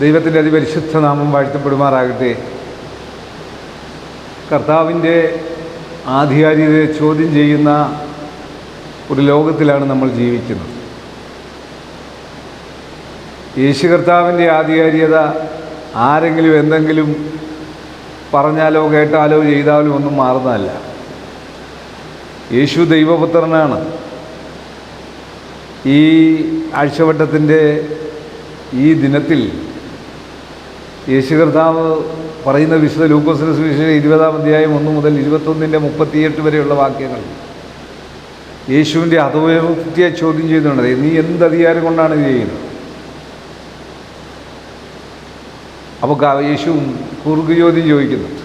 ദൈവത്തിന്റെ അതിപരിശുദ്ധ നാമം വാഴ്ത്തപ്പെടുമാറാകട്ടെ. കർത്താവിന്റെ ആധികാരികതയെ ചോദ്യം ചെയ്യുന്ന ഒരു ലോകത്തിലാണ് നമ്മൾ ജീവിക്കുന്നത്. യേശു കർത്താവിന്റെ ആധികാരികത ആരെങ്കിലും എന്തെങ്കിലും പറഞ്ഞാലോ കേട്ടാലോ ചെയ്താലോ ഒന്നും മാറുന്നതല്ല. യേശു ദൈവപുത്രനാണ്. ഈ ആഴ്ചവട്ടത്തിന്റെ ഈ ദിനത്തിൽ യേശു കർത്താവ് പറയുന്ന വിശുദ്ധ ലൂക്കോസിന് സുവിശേഷം ഇരുപതാം അധ്യായം ഒന്ന് മുതൽ ഇരുപത്തൊന്നിന്റെ മുപ്പത്തിയെട്ട് വരെയുള്ള വാക്യങ്ങൾ. യേശുവിന്റെ അതോയോക്തിയെ ചോദ്യം ചെയ്യുന്നുണ്ട് നീ എന്ത് അധികാരം കൊണ്ടാണ് ഇത് ചെയ്യുന്നത്? അപ്പോൾ യേശുവും യേശു കുറുക്ക് ചോദ്യം ചോദിക്കുന്നുണ്ട്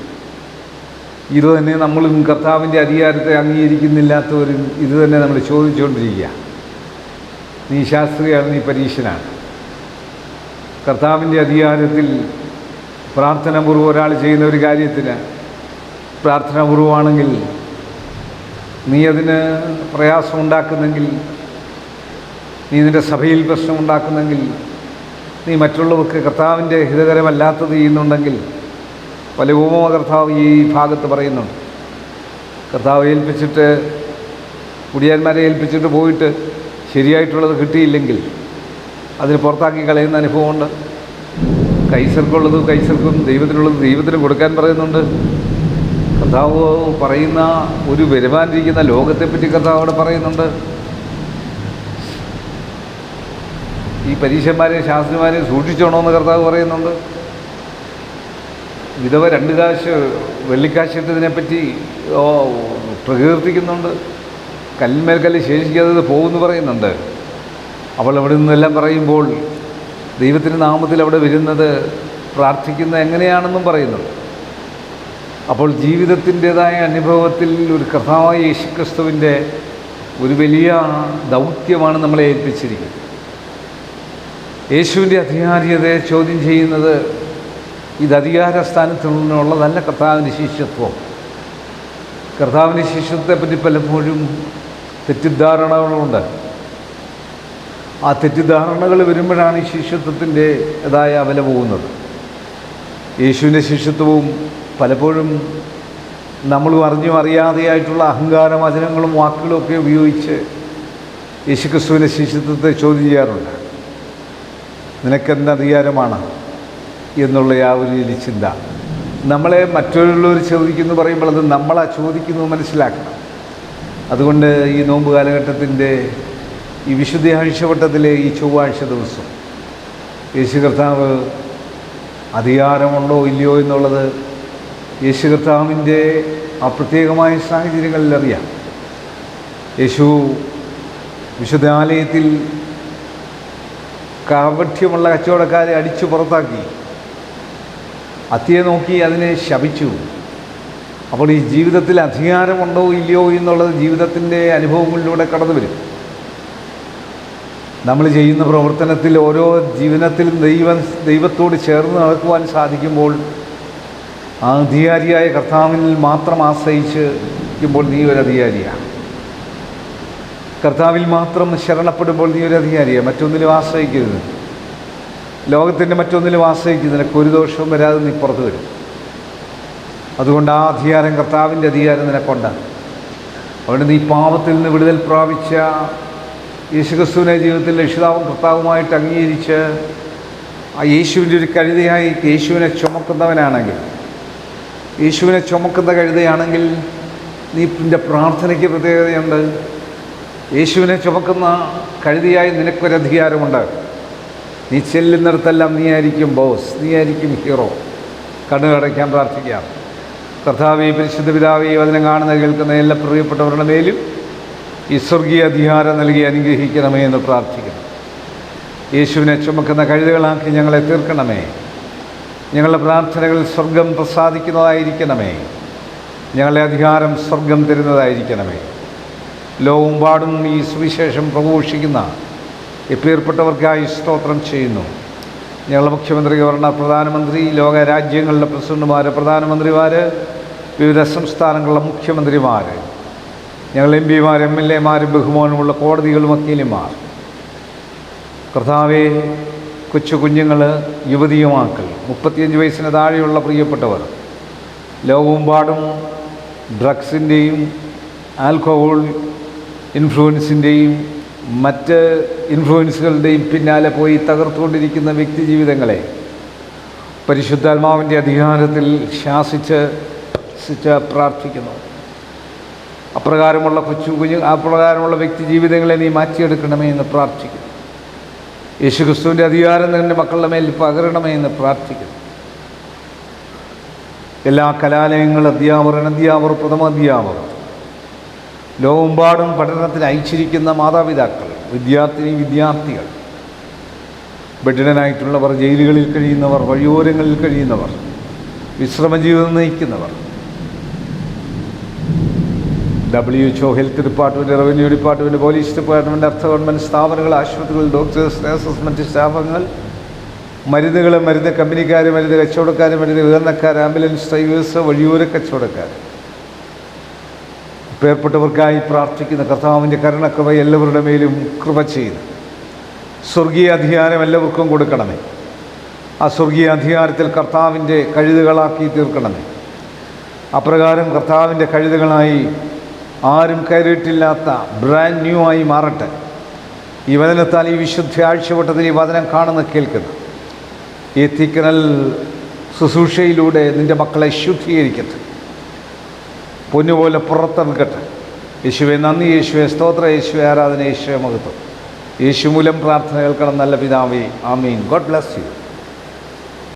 ഇത് തന്നെ നമ്മളും കർത്താവിന്റെ അധികാരത്തെ അംഗീകരിക്കുന്നില്ലാത്തവരും ഇത് തന്നെ നമ്മൾ ചോദിച്ചുകൊണ്ടിരിക്കുക. നീ ശാസ്ത്രിയാണ് നീ പരീക്ഷനാണ്. കർത്താവിന്റെ അധികാരത്തിൽ പ്രാർത്ഥനാപൂർവം ഒരാൾ ചെയ്യുന്ന ഒരു കാര്യത്തിന് പ്രാർത്ഥനാപൂർവമാണെങ്കിൽ നീ അതിന് പ്രയാസമുണ്ടാക്കുന്നെങ്കിൽ നീ നിന്റെ സഭയിൽ പ്രശ്നമുണ്ടാക്കുന്നെങ്കിൽ നീ മറ്റുള്ളവർക്ക് കർത്താവിന്റെ ഹിതകരമല്ലാത്തത് ചെയ്യുന്നുണ്ടെങ്കിൽ പല ഉപമ കർത്താവ് ഈ ഭാഗത്ത് പറയുന്നുണ്ട്. കർത്താവ് ഏൽപ്പിച്ചിട്ട് കുടിയാന്മാരെ ഏൽപ്പിച്ചിട്ട് പോയിട്ട് ശരിയായിട്ടുള്ളത് കിട്ടിയില്ലെങ്കിൽ അതിന് പുറത്താക്കി കളയുന്ന അനുഭവമുണ്ട്. കൈസർക്കുള്ളത് കൈസർക്കും ദൈവത്തിനുള്ളത് ദൈവത്തിന് കൊടുക്കാൻ പറയുന്നുണ്ട്. കർത്താവ് പറയുന്ന ഒരു വരുമാനിരിക്കുന്ന ലോകത്തെപ്പറ്റി കർത്താവ് അവിടെ പറയുന്നുണ്ട്. ഈ പരീക്ഷന്മാരെ ശാസ്ത്രിമാരെ സൂക്ഷിച്ചോണമെന്ന് കർത്താവ് പറയുന്നുണ്ട്. വിധവ രണ്ട് കാശ് വെള്ളിക്കാശിട്ടതിനെപ്പറ്റി പ്രകീർത്തിക്കുന്നുണ്ട്. കല്ലിന്മേൽ കല്ല് ശേഷിക്കാതെ പോകുമെന്ന് പറയുന്നുണ്ട്. അവൾ അവിടെ നിന്നെല്ലാം പറയുമ്പോൾ ദൈവത്തിന്റെ നാമത്തിൽ അവിടെ വരുന്നത് പ്രാർത്ഥിക്കുന്നത് എങ്ങനെയാണെന്നും പറയുന്നുണ്ട്. അപ്പോൾ ജീവിതത്തിന്റെതായ അനുഭവത്തിൽ ഒരു കർത്താവായ യേശുക്രിസ്തുവിന്റെ ഒരു വലിയ ദൗത്യമാണ് നമ്മളെ ഏൽപ്പിച്ചിരിക്കുന്നത്. യേശുവിന്റെ അധികാരിയതയെ ചോദ്യം ചെയ്യുന്നത് ഇത് അധികാര സ്ഥാനത്തു നിന്നുള്ളതല്ല കർത്താവിന്റെ ശിഷ്യത്വം. കർത്താവിന്റെ ശിഷ്യത്വത്തെപ്പറ്റി പലപ്പോഴും തെറ്റിദ്ധാരണകളുണ്ട്. ആ തെറ്റിദ്ധാരണകൾ വരുമ്പോഴാണ് ഈ ശിഷ്യത്വത്തിന്റെ ഇതായ അവല പോകുന്നത്. യേശുവിന്റെ ശിഷ്യത്വവും പലപ്പോഴും നമ്മളും അറിഞ്ഞും അറിയാതെയായിട്ടുള്ള അഹങ്കാര വചനങ്ങളും വാക്കുകളും ഒക്കെ ഉപയോഗിച്ച് യേശുക്രിസ്തുവിന്റെ ശിഷ്യത്വത്തെ ചോദ്യം ചെയ്യാറുണ്ട്. നിനക്കെന്ത് അധികാരമാണ് എന്നുള്ള ആ ഒരു ചിന്ത. നമ്മളെ മറ്റുള്ളവർ ചോദിക്കുന്നു പറയുമ്പോൾ അത് നമ്മളാ ചോദിക്കുന്നത് മനസ്സിലാക്കണം. അതുകൊണ്ട് ഈ നോമ്പ് കാലഘട്ടത്തിന്റെ ഈ വിശുദ്ധ ആഴ്ചവട്ടത്തിലെ ഈ ചൊവ്വാഴ്ച ദിവസം യേശു കർത്താവ് അധികാരമുണ്ടോ ഇല്ലയോ എന്നുള്ളത് യേശു കർത്താവിന്റെ ആ പ്രത്യേകമായ സാഹചര്യങ്ങളിൽ അറിയാം. യേശു വിശുദ്ധ ആലയത്തിൽ കാപഠ്യമുള്ള കച്ചവടക്കാരെ അടിച്ചു പുറത്താക്കി. അത്തിയെ നോക്കി അതിനെ ശപിച്ചു. അപ്പോൾ ഈ ജീവിതത്തിൽ അധികാരമുണ്ടോ ഇല്ലയോ എന്നുള്ളത് ജീവിതത്തിന്റെ അനുഭവങ്ങളിലൂടെ കടന്നു വരും നമ്മൾ ചെയ്യുന്ന പ്രവർത്തനത്തിൽ ഓരോ ജീവനത്തിലും ദൈവം ദൈവത്തോട് ചേർന്ന് നടക്കുവാൻ സാധിക്കുമ്പോൾ അധികാരിയായ കർത്താവിൽ മാത്രം ആശ്രയിച്ച് ഇരിക്കുമ്പോൾ നീ ഒരു അധികാരിയാണ്. കർത്താവിൽ മാത്രം ശരണപ്പെടുമ്പോൾ നീ ഒരു അധികാരിയാണ്. മറ്റൊന്നിലും ആശ്രയിക്കരുത്. ലോകത്തിന്റെ മറ്റൊന്നിലും ആശ്രയിക്കുന്നതിന് ഒരു ദോഷവും വരാതെ നീ പുറത്തു വരും. അതുകൊണ്ട് ആ അധികാരം കർത്താവിന്റെ അധികാരം നിനക്കുണ്ട് അതുകൊണ്ട് നീ പാപത്തിൽ നിന്ന് വിടുതൽ പ്രാപിച്ച യേശുക്രിസ്തുവിനെ ജീവിതത്തിൽ രക്ഷിതാവും കർത്താവുമായിട്ട് അംഗീകരിച്ച് ആ യേശുവിന്റെ ഒരു കഴുതയായി യേശുവിനെ ചുമക്കുന്നവനാണെങ്കിൽ യേശുവിനെ ചുമക്കുന്ന കഴുതയാണെങ്കിൽ നീ നിന്റെ പ്രാർത്ഥനയ്ക്ക് പ്രത്യേകതയുണ്ട്. യേശുവിനെ ചുമക്കുന്ന കഴുതിയായി നിനക്കൊരധികാരമുണ്ട് നീ ചെല്ലുന്നിടത്തെല്ലാം നീ ആയിരിക്കും ബോസ് നീ ആയിരിക്കും ഹീറോ കണ്ണുകടയ്ക്കാൻ പ്രാർത്ഥിക്കാം. കർത്താവേ പരിശുദ്ധ പിതാവെ വചനം കാണുന്ന കേൾക്കുന്ന എല്ലാ പ്രിയപ്പെട്ടവരുടെ മേലും ഈ സ്വർഗീയ അധികാരം നൽകി അനുഗ്രഹിക്കണമേ എന്ന് പ്രാർത്ഥിക്കുന്നു. യേശുവിനെ ചുമക്കുന്ന കഴുതുകളാക്കി ഞങ്ങളെ തീർക്കണമേ. ഞങ്ങളുടെ പ്രാർത്ഥനകൾ സ്വർഗം പ്രസാദിക്കുന്നതായിരിക്കണമേ. ഞങ്ങളുടെ അധികാരം സ്വർഗം തരുന്നതായിരിക്കണമേ. ലോകമെമ്പാടും ഈ സുവിശേഷം പ്രഘോഷിക്കുന്ന എപ്പേർപ്പെട്ടവർക്കായി സ്തോത്രം ചെയ്യുന്നു. ഞങ്ങളുടെ മുഖ്യമന്ത്രി ഗവർണർ പ്രധാനമന്ത്രി ലോക രാജ്യങ്ങളിലെ പ്രസിഡന്റുമാർ പ്രധാനമന്ത്രിമാർ വിവിധ സംസ്ഥാനങ്ങളിലെ മുഖ്യമന്ത്രിമാർ ഞങ്ങൾ എം പിമാർ എം എൽ എമാരും ബഹുമാനമുള്ള കോടതികളും വക്കീലുമാർ. കർത്താവെ കൊച്ചു കുഞ്ഞുങ്ങൾ യുവതിയുമാക്കൾ മുപ്പത്തിയഞ്ച് വയസ്സിന് താഴെയുള്ള പ്രിയപ്പെട്ടവർ ലോകമെമ്പാടും ഡ്രഗ്സിന്റെയും ആൽക്കഹോൾ ഇൻഫ്ലുവൻസിന്റെയും മറ്റ് ഇൻഫ്ലുവൻസുകളുടെയും പിന്നാലെ പോയി തകർത്തുകൊണ്ടിരിക്കുന്ന വ്യക്തി ജീവിതങ്ങളെ പരിശുദ്ധാത്മാവിന്റെ അധികാരത്തിൽ ശാസിച്ച് പ്രാർത്ഥിക്കുന്നു. അപ്രകാരമുള്ള കൊച്ചു കുഞ്ഞു അപ്രകാരമുള്ള വ്യക്തി ജീവിതങ്ങളെ നീ മാറ്റിയെടുക്കണമേ എന്ന് പ്രാർത്ഥിക്കുന്നു. യേശുക്രിസ്തുവിന്റെ അധികാരം നിന്റെ മക്കളുടെ മേൽ പകരണമേ എന്ന് പ്രാർത്ഥിക്കുന്നു. എല്ലാ കലാലയങ്ങളും അധ്യാപകർ അനധ്യാപകർ പ്രഥമ അധ്യാപകർ ലോകമെമ്പാടും പഠനത്തിന് അയച്ചിരിക്കുന്ന മാതാപിതാക്കൾ വിദ്യാർത്ഥിനി വിദ്യാർത്ഥികൾ ബഡിഡനായിട്ടുള്ളവർ ജയിലുകളിൽ കഴിയുന്നവർ വഴിയോരങ്ങളിൽ കഴിയുന്നവർ വിശ്രമജീവിതം നയിക്കുന്നവർ W H O health department revenue department police department അർത്ഥ ഗവൺമെന്റ് സ്ഥാപനങ്ങൾ ആശുപത്രികൾ ഡോക്ടേഴ്സ് നഴ്സസ് മറ്റ് സ്റ്റാഫുകൾ മരുന്നുകൾ മരുന്ന് കമ്പനിക്കാർ മരുന്ന് കച്ചവടക്കാർ മരുന്ന് വിതരണക്കാർ ആംബുലൻസ് ഡ്രൈവേഴ്സ് വഴിയോര കച്ചവടക്കാർ. പേർപ്പെട്ടവർക്കായി പ്രാർത്ഥിക്കുന്ന കർത്താവിന്റെ കരുണക്കൃപ എല്ലാവരുടെ മേലും കൃപ ചെയ്ത്. സ്വർഗീയ അധികാരം എല്ലാവർക്കും കൊടുക്കണമേ. ആ സ്വർഗീയ അധികാരത്തിൽ കർത്താവിന്റെ കഴുതുകളാക്കി തീർക്കണമേ. അപ്രകാരം കർത്താവിന്റെ കഴുതുകളായി ആരും കയറിയിട്ടില്ലാത്ത ബ്രാൻഡ് ന്യൂ ആയി മാറട്ടെ. ഈ വചനത്താൽ ഈ വിശുദ്ധ ആഴ്ചവട്ടത്തിൽ ഈ വചനം കാണുന്ന കേൾക്കുന്നു. ഈ തിക്കനൽ ശുശ്രൂഷയിലൂടെ നിന്റെ മക്കളെ ശുദ്ധീകരിക്കട്ടെ. പൊന്നുപോലെ പുറത്തിറക്കട്ടെ യേശുവെ നന്ദി യേശുവെ സ്തോത്ര യേശുവെ ആരാധന യേശുവെ മഹത്വം. യേശു മൂലം പ്രാർത്ഥന കേൾക്കണം നല്ല പിതാവേ. ആമീൻ. God bless you